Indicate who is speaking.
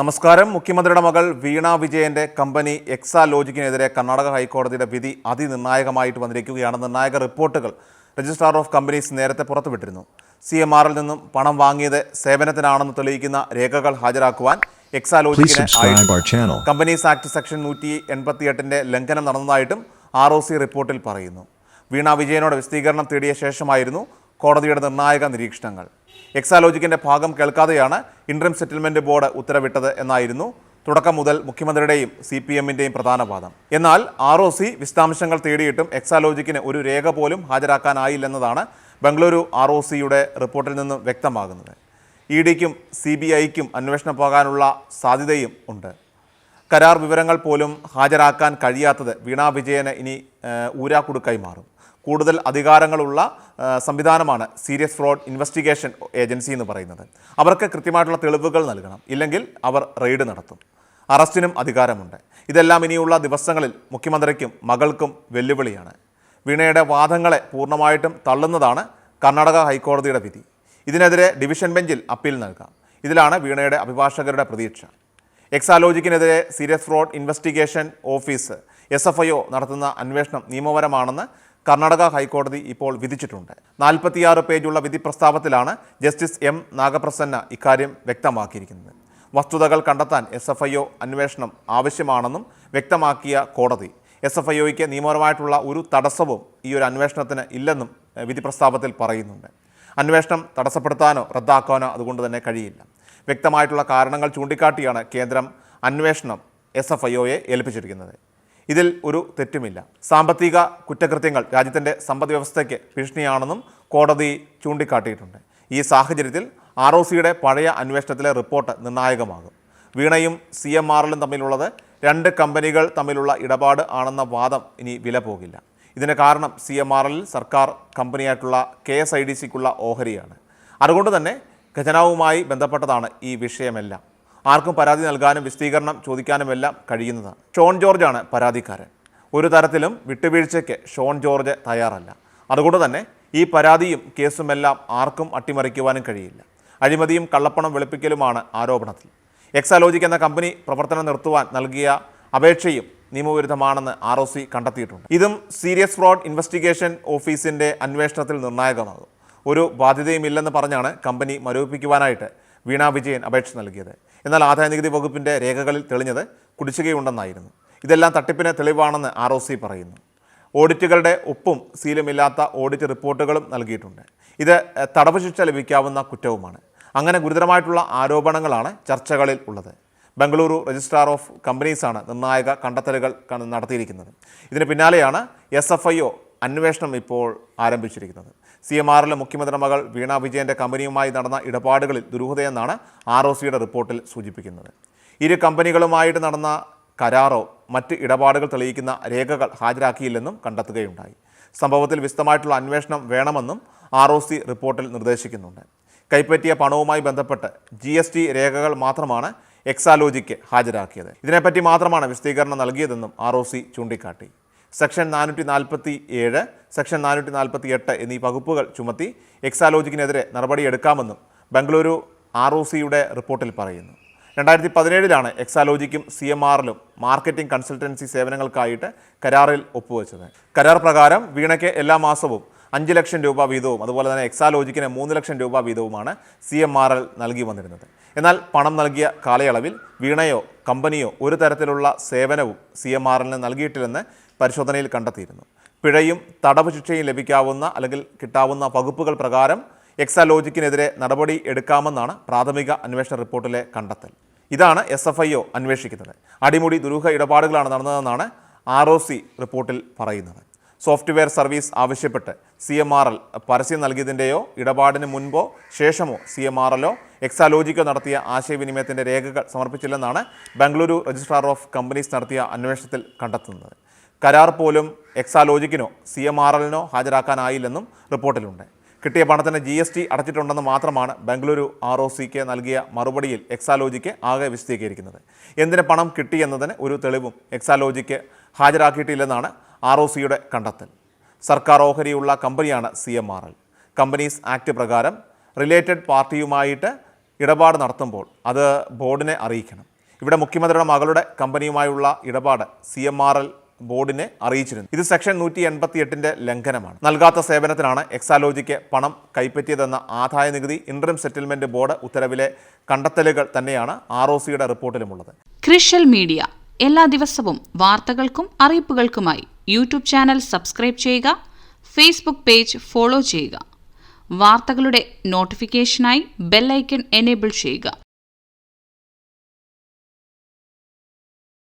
Speaker 1: നമസ്കാരം. മുഖ്യമന്ത്രിയുടെ മകൾ വീണ വിജയന്റെ കമ്പനി എക്സാ ലോജിക്കിനെതിരെ കർണാടക ഹൈക്കോടതിയുടെ വിധി അതിനിർണായകമായിട്ട് വന്നിരിക്കുകയാണ്. നിർണായക റിപ്പോർട്ടുകൾ രജിസ്ട്രാർ ഓഫ് കമ്പനീസ് നേരത്തെ പുറത്തുവിട്ടിരുന്നു. സി എം ആറിൽ നിന്നും പണം വാങ്ങിയത് സേവനത്തിനാണെന്ന് തെളിയിക്കുന്ന രേഖകൾ ഹാജരാക്കുവാൻ
Speaker 2: എക്സാ channel.
Speaker 1: കമ്പനീസ് ആക്ട് സെക്ഷൻ നൂറ്റി എൺപത്തിയെട്ടിന്റെ ലംഘനം നടന്നതായിട്ടും ആർ ഒ സി റിപ്പോർട്ടിൽ പറയുന്നു. വീണ വിജയനോട് വിശദീകരണം തേടിയ ശേഷമായിരുന്നു കോടതിയുടെ നിർണായക നിരീക്ഷണങ്ങൾ. എക്സാലോജിക്കിന്റെ ഭാഗം കേൾക്കാതെയാണ് ഇൻട്രം സെറ്റിൽമെന്റ് ബോർഡ് ഉത്തരവിട്ടത് എന്നായിരുന്നു തുടക്കം മുതൽ മുഖ്യമന്ത്രിയുടെയും സി പി എമ്മിന്റെയും പ്രധാന വാദം. എന്നാൽ ആർ ഒ സി വിശദാംശങ്ങൾ തേടിയിട്ടും എക്സാലോജിക്കിന് ഒരു രേഖ പോലും ഹാജരാക്കാനായില്ലെന്നതാണ് ബംഗളൂരു ആർ ഒ സിയുടെ റിപ്പോർട്ടിൽ നിന്നും വ്യക്തമാകുന്നത്. ഇ ഡിക്കും സി ബി ഐക്കും അന്വേഷണം പോകാനുള്ള സാധ്യതയും ഉണ്ട്. കരാർ വിവരങ്ങൾ പോലും ഹാജരാക്കാൻ കഴിയാത്തത് വീണാ വിജയന് ഇനി ഊരാക്കുടുക്കായി മാറും. കൂടുതൽ അധികാരങ്ങളുള്ള സംവിധാനമാണ് സീരിയസ് ഫ്രോഡ് ഇൻവെസ്റ്റിഗേഷൻ ഏജൻസി എന്ന് പറയുന്നത്. അവർക്ക് കൃത്യമായിട്ടുള്ള തെളിവുകൾ നൽകണം. ഇല്ലെങ്കിൽ അവർ റെയ്ഡ് നടത്തും. അറസ്റ്റിനും അധികാരമുണ്ട്. ഇതെല്ലാം ഇനിയുള്ള ദിവസങ്ങളിൽ മുഖ്യമന്ത്രിക്കും മകൾക്കും വെല്ലുവിളിയാണ്. വീണയുടെ വാദങ്ങളെ പൂർണമായിട്ടും തള്ളുന്നതാണ് കർണാടക ഹൈക്കോടതിയുടെ വിധി. ഇതിനെതിരെ ഡിവിഷൻ ബെഞ്ചിൽ അപ്പീൽ നൽകാം. ഇതിലാണ് വീണയുടെ അഭിഭാഷകരുടെ പ്രതീക്ഷ. എക്സാലോജിക്കിനെതിരെ serious fraud investigation office S നടത്തുന്ന അന്വേഷണം നിയമപരമാണെന്ന് കർണാടക ഹൈക്കോടതി ഇപ്പോൾ വിധിച്ചിട്ടുണ്ട്. നാൽപ്പത്തിയാറ് പേജുള്ള വിധി പ്രസ്താവത്തിലാണ് ജസ്റ്റിസ് എം നാഗപ്രസന്ന ഇക്കാര്യം വ്യക്തമാക്കിയിരിക്കുന്നത്. വസ്തുതകൾ കണ്ടെത്താൻ എസ് എഫ് ഐ ഒ അന്വേഷണം ആവശ്യമാണെന്നും വ്യക്തമാക്കിയ കോടതി. എസ് എഫ് ഐ ഒയ്ക്ക് നിയമപരമായിട്ടുള്ള ഒരു തടസ്സവും ഈ ഒരു അന്വേഷണത്തിന് ഇല്ലെന്നും വിധി പ്രസ്താവത്തിൽ പറയുന്നുണ്ട്. അന്വേഷണം തടസ്സപ്പെടുത്താനോ റദ്ദാക്കാനോ അതുകൊണ്ട് തന്നെ കഴിയില്ല. വ്യക്തമായിട്ടുള്ള കാരണങ്ങൾ ചൂണ്ടിക്കാട്ടിയാണ് കേന്ദ്രം അന്വേഷണം എസ് എഫ് ഐ ഒയെ ഏൽപ്പിച്ചിരിക്കുന്നത്. ഇതിൽ ഒരു തെറ്റുമില്ല. സാമ്പത്തിക കുറ്റകൃത്യങ്ങൾ രാജ്യത്തിന്റെ സമ്പദ് വ്യവസ്ഥയ്ക്ക് ഭീഷണിയാണെന്നും കോടതി ചൂണ്ടിക്കാട്ടിയിട്ടുണ്ട്. ഈ സാഹചര്യത്തിൽ ആർ ഒ സിയുടെ പഴയ അന്വേഷണത്തിലെ റിപ്പോർട്ട് നിർണായകമാകും. വീണയും സി എം ആറിലും തമ്മിലുള്ളത് രണ്ട് കമ്പനികൾ തമ്മിലുള്ള ഇടപാട് ആണെന്ന വാദം ഇനി വില പോകില്ല ഇതിന് കാരണം സി എം ആറിൽ സർക്കാർ കമ്പനിയായിട്ടുള്ള കെ എസ് ഐ ഡി സിക്കുള്ള ഓഹരിയാണ്. അതുകൊണ്ട് തന്നെ ഖജനാവുമായി ബന്ധപ്പെട്ടതാണ് ഈ വിഷയമെല്ലാം. ആർക്കും പരാതി നൽകാനും വിശദീകരണം ചോദിക്കാനും എല്ലാം കഴിയുന്നതാണ്. ഷോൺ ജോർജാണ് പരാതിക്കാരൻ. ഒരു തരത്തിലും വിട്ടുവീഴ്ചയ്ക്ക് ഷോൺ ജോർജ് തയ്യാറല്ല. അതുകൊണ്ട് തന്നെ ഈ പരാതിയും കേസുമെല്ലാം ആർക്കും അട്ടിമറിക്കുവാനും കഴിയില്ല. അഴിമതിയും കള്ളപ്പണം വെളുപ്പിക്കലുമാണ് ആരോപണത്തിൽ. എക്സാലോജിക് എന്ന കമ്പനി പ്രവർത്തനം നിർത്തുവാൻ നൽകിയ അപേക്ഷയും നിയമവിരുദ്ധമാണെന്ന് ആർ ഒ സി കണ്ടെത്തിയിട്ടുണ്ട്. ഇതും സീരിയസ് ഫ്രോഡ് ഇൻവെസ്റ്റിഗേഷൻ ഓഫീസിന്റെ അന്വേഷണത്തിൽ നിർണായകമാകും. ഒരു ബാധ്യതയുമില്ലെന്ന് പറഞ്ഞാണ് കമ്പനി മരവിപ്പിക്കുവാനായിട്ട് വീണ വിജയൻ അപേക്ഷ നൽകിയത്. എന്നാൽ ആദായനികുതി വകുപ്പിന്റെ രേഖകളിൽ തെളിഞ്ഞത് കുടിശ്ശികയുണ്ടെന്നായിരുന്നു. ഇതെല്ലാം തട്ടിപ്പിന് തെളിവാണെന്ന് ആർ ഒ സി പറയുന്നു. ഓഡിറ്റുകളുടെ ഒപ്പും സീലുമില്ലാത്ത ഓഡിറ്റ് റിപ്പോർട്ടുകളും നൽകിയിട്ടുണ്ട്. ഇത് തടവ് ശിക്ഷ ലഭിക്കാവുന്ന കുറ്റവുമാണ്. അങ്ങനെ ഗുരുതരമായിട്ടുള്ള ആരോപണങ്ങളാണ് ചർച്ചകളിൽ ഉള്ളത്. ബംഗളൂരു രജിസ്ട്രാർ ഓഫ് കമ്പനീസാണ് നിർണായക കണ്ടെത്തലുകൾ നടത്തിയിരിക്കുന്നത്. ഇതിന് പിന്നാലെയാണ് എസ് എഫ് ഐ ഒ അന്വേഷണം ഇപ്പോൾ ആരംഭിച്ചിരിക്കുന്നത്. സി എം ആറിലെ മുഖ്യമന്ത്രി മകൾ വീണ വിജയന്റെ കമ്പനിയുമായി നടന്ന ഇടപാടുകളിൽ ദുരൂഹതയെന്നാണ് ആർ ഒ സിയുടെ റിപ്പോർട്ടിൽ സൂചിപ്പിക്കുന്നത്. ഇരു കമ്പനികളുമായിട്ട് നടന്ന കരാറോ മറ്റ് ഇടപാടുകൾ തെളിയിക്കുന്ന രേഖകൾ ഹാജരാക്കിയില്ലെന്നും കണ്ടെത്തുകയുണ്ടായി. സംഭവത്തിൽ വിശദമായിട്ടുള്ള അന്വേഷണം വേണമെന്നും ആർ ഒ സി റിപ്പോർട്ടിൽ നിർദ്ദേശിക്കുന്നുണ്ട്. കൈപ്പറ്റിയ പണവുമായി ബന്ധപ്പെട്ട് ജി എസ് ടി രേഖകൾ മാത്രമാണ് എക്സാലോജിക്ക് ഹാജരാക്കിയത്. ഇതിനെപ്പറ്റി മാത്രമാണ് വിശദീകരണം നൽകിയതെന്നും ആർ ഒ സി ചൂണ്ടിക്കാട്ടി. സെക്ഷൻ നാനൂറ്റി നാൽപ്പത്തി ഏഴ് സെക്ഷൻ നാനൂറ്റി നാൽപ്പത്തി എട്ട് എന്നീ വകുപ്പുകൾ ചുമത്തി എക്സാലോജിക്കിനെതിരെ നടപടിയെടുക്കാമെന്നും ബംഗളൂരു ആർ ഒ സിയുടെ റിപ്പോർട്ടിൽ പറയുന്നു. രണ്ടായിരത്തി പതിനേഴിലാണ് എക്സാലോജിക്കും സി എം ആറിലും മാർക്കറ്റിംഗ് കൺസൾട്ടൻസി സേവനങ്ങൾക്കായിട്ട് കരാറിൽ ഒപ്പുവെച്ചത്. കരാർ പ്രകാരം വീണയ്ക്ക് എല്ലാ മാസവും അഞ്ച് ലക്ഷം രൂപ വീതവും അതുപോലെ തന്നെ എക്സാലോജിക്കിന് മൂന്ന് ലക്ഷം രൂപ വീതവുമാണ് സി എം ആർ എൽ നൽകി വന്നിരുന്നത്. എന്നാൽ പണം നൽകിയ കാലയളവിൽ വീണയോ കമ്പനിയോ ഒരു തരത്തിലുള്ള സേവനവും സി എം ആർ നൽകിയിട്ടില്ലെന്ന് പരിശോധനയിൽ കണ്ടെത്തിയിരുന്നു. പിഴയും തടവ് ശിക്ഷയും ലഭിക്കാവുന്ന അല്ലെങ്കിൽ കിട്ടാവുന്ന വകുപ്പുകൾ പ്രകാരം എക്സാലോജിക്കിനെതിരെ നടപടി എടുക്കാമെന്നാണ് പ്രാഥമിക അന്വേഷണ റിപ്പോർട്ടിലെ കണ്ടെത്തൽ. ഇതാണ് എസ് എഫ് ഐ ഒ അന്വേഷിക്കുന്നത്. അടിമുടി ദുരൂഹ ഇടപാടുകളാണ് നടന്നതെന്നാണ് ആർ ഒ സി റിപ്പോർട്ടിൽ പറയുന്നത്. സോഫ്റ്റ്വെയർ സർവീസ് ആവശ്യപ്പെട്ട് സി എം ആർ എൽ പരസ്യം നൽകിയതിന്റെയോ ഇടപാടിന് മുൻപോ ശേഷമോ സി എം ആർ എല്ലോ എക്സാലോജിക്കോ നടത്തിയ ആശയവിനിമയത്തിന്റെ രേഖകൾ സമർപ്പിച്ചില്ലെന്നാണ് ബംഗളൂരു രജിസ്ട്രാർ ഓഫ് കമ്പനീസ് നടത്തിയ അന്വേഷണത്തിൽ കണ്ടെത്തുന്നത്. കരാർ പോലും എക്സാലോജിക്കിനോ സി എം ആർ എല്ലിനോ ഹാജരാക്കാനായില്ലെന്നും റിപ്പോർട്ടിലുണ്ട്. കിട്ടിയ പണത്തിന് ജി എസ് ടി അടച്ചിട്ടുണ്ടെന്ന് മാത്രമാണ് ബംഗളൂരു ആർ ഒ സിക്ക് നൽകിയ മറുപടിയിൽ എക്സാലോജിക്ക് ആകെ വിശദീകരിക്കുന്നത്. എന്തിന് പണം കിട്ടിയെന്നതിന് ഒരു തെളിവും എക്സാലോജിക്ക് ഹാജരാക്കിയിട്ടില്ലെന്നാണ് ആർ ഒ സിയുടെ കണ്ടെത്തൽ. സർക്കാർ ഓഹരിയുള്ള കമ്പനിയാണ് C M R L. Companies act പ്രകാരം റിലേറ്റഡ് പാർട്ടിയുമായിട്ട് ഇടപാട് നടത്തുമ്പോൾ അത് ബോർഡിനെ അറിയിക്കണം. ഇവിടെ മുഖ്യമന്ത്രിയുടെ മകളുടെ കമ്പനിയുമായുള്ള ഇടപാട് സി എം ആർ എൽ ബോർഡിനെ അറിയിച്ചിരുന്നു. ഇത് സെക്ഷൻ നൂറ്റി എൺപത്തി എട്ടിന്റെ ലംഘനമാണ്. നൽകാത്ത സേവനത്തിനാണ് എക്സാലോജിക്ക് പണം കൈപ്പറ്റിയതെന്ന ആദായ നികുതി ഇൻട്രം സെറ്റിൽമെന്റ് ബോർഡ് ഉത്തരവിലെ കണ്ടെത്തലുകൾ തന്നെയാണ് ആർ ഒ സിയുടെ റിപ്പോർട്ടിലുമുള്ളത്.
Speaker 2: ക്രിഷ്യൽ മീഡിയ. എല്ലാ ദിവസവും വാർത്തകൾക്കും അറിയിപ്പുകൾക്കുമായി യൂട്യൂബ് ചാനൽ സബ്സ്ക്രൈബ് ചെയ്യുക ഫേസ്ബുക്ക് പേജ് ഫോളോ ചെയ്യുക. വാർത്തകളുടെ നോട്ടിഫിക്കേഷനായി ബെല്ലൈക്കൺ എനേബിൾ ചെയ്യുക.